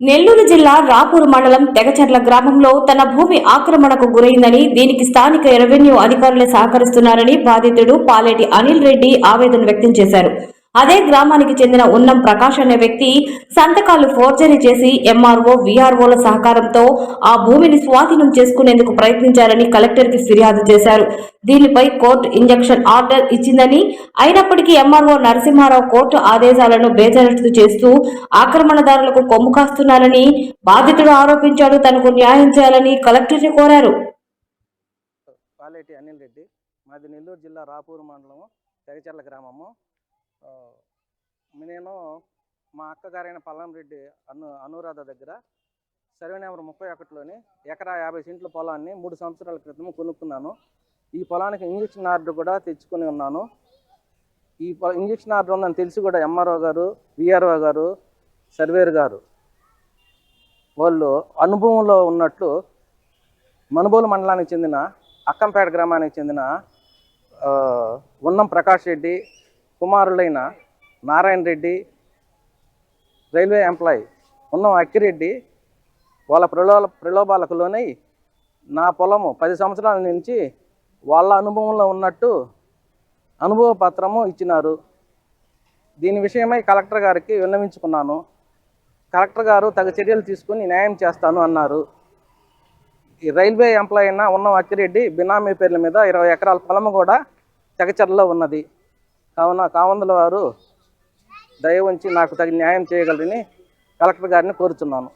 నెల్లూరు జిల్లా రాపూర్ మండలం తెగచర్ల గ్రామంలో తన భూమి ఆక్రమణకు గురైందని దీనికి స్థానిక రెవెన్యూ అధికారులే సహకరిస్తున్నారని బాధితుడు పాలేటి అనిల్ రెడ్డి ఆవేదన వ్యక్తం చేశారు. అదే గ్రామానికి చెందిన ఉన్నం ప్రకాష్ అనే వ్యక్తి సంతకాలు ఫోర్జరీ చేసి ఎంఆర్ఓ వీఆర్ఓల సహకారంతో ఆ భూమిని స్వాధీనం చేసుకునేందుకు ప్రయత్నించారని కలెక్టర్కి ఫిర్యాదు చేశారు. దీనిపై కోర్టు ఇంజక్షన్ ఆర్డర్ ఇచ్చిందని అయినప్పటికీ ఎంఆర్ఓ నరసింహారావు కోర్టు ఆదేశాలను బేజరతు చేస్తూ ఆక్రమణదారులకు కొమ్ము కాస్తున్నారని బాధితుడు ఆరోపించాడు తనకు న్యాయం చేయాలని కలెక్టర్ని కోరారు. పాలేటి అనిల్ రెడ్డి మాది నెల్లూరు జిల్లా రాపూరు మండలము తెగచర్ల గ్రామము. నేను మా అక్కగారైన పల్లం రెడ్డి అను అనురాధ దగ్గర సర్వే నెంబర్ ముప్పై ఒకటిలోని ఎకరా యాభై సెంట్ల పొలాన్ని మూడు సంవత్సరాల క్రితం కొనుక్కున్నాను. ఈ పొలానికి ఇంజక్షన్ ఆర్డర్ కూడా తెచ్చుకొని ఉన్నాను. ఈ ఇంజక్షన్ ఆర్డర్ ఉందని తెలిసి కూడా ఎంఆర్ఓ గారు విఆర్ఓ గారు సర్వేర్ గారు వాళ్ళు అనుభవంలో ఉన్నట్లు మనుబోలు మండలానికి చెందిన అక్కంపేట గ్రామానికి చెందిన ఉన్నం ప్రకాష్ రెడ్డి కుమారులైన నారాయణ రెడ్డి రైల్వే ఎంప్లాయీ ఉన్నం అక్కిరెడ్డి వాళ్ళ ప్రలో ప్రలోభాలకు లోనై నా పొలము పది సంవత్సరాల నుంచి వాళ్ళ అనుభవంలో ఉన్నట్టు అనుభవ పత్రము ఇచ్చినారు. దీని విషయమై కలెక్టర్ గారికి విన్నవించుకున్నాను. కలెక్టర్ గారు తగు చర్యలు తీసుకుని న్యాయం చేస్తాను అన్నారు. ఈ రైల్వే ఎంప్లాయీ అయిన ఉన్న అక్కిరెడ్డి బినామీ పేర్ల మీద ఇరవై ఎకరాల పొలము కూడా తెగచర్లలో ఉన్నది. కావున కావందుల వారు దయ ఉంచి నాకు తగిన న్యాయం చేయగలరని కలెక్టర్ గారిని కోరుతున్నాను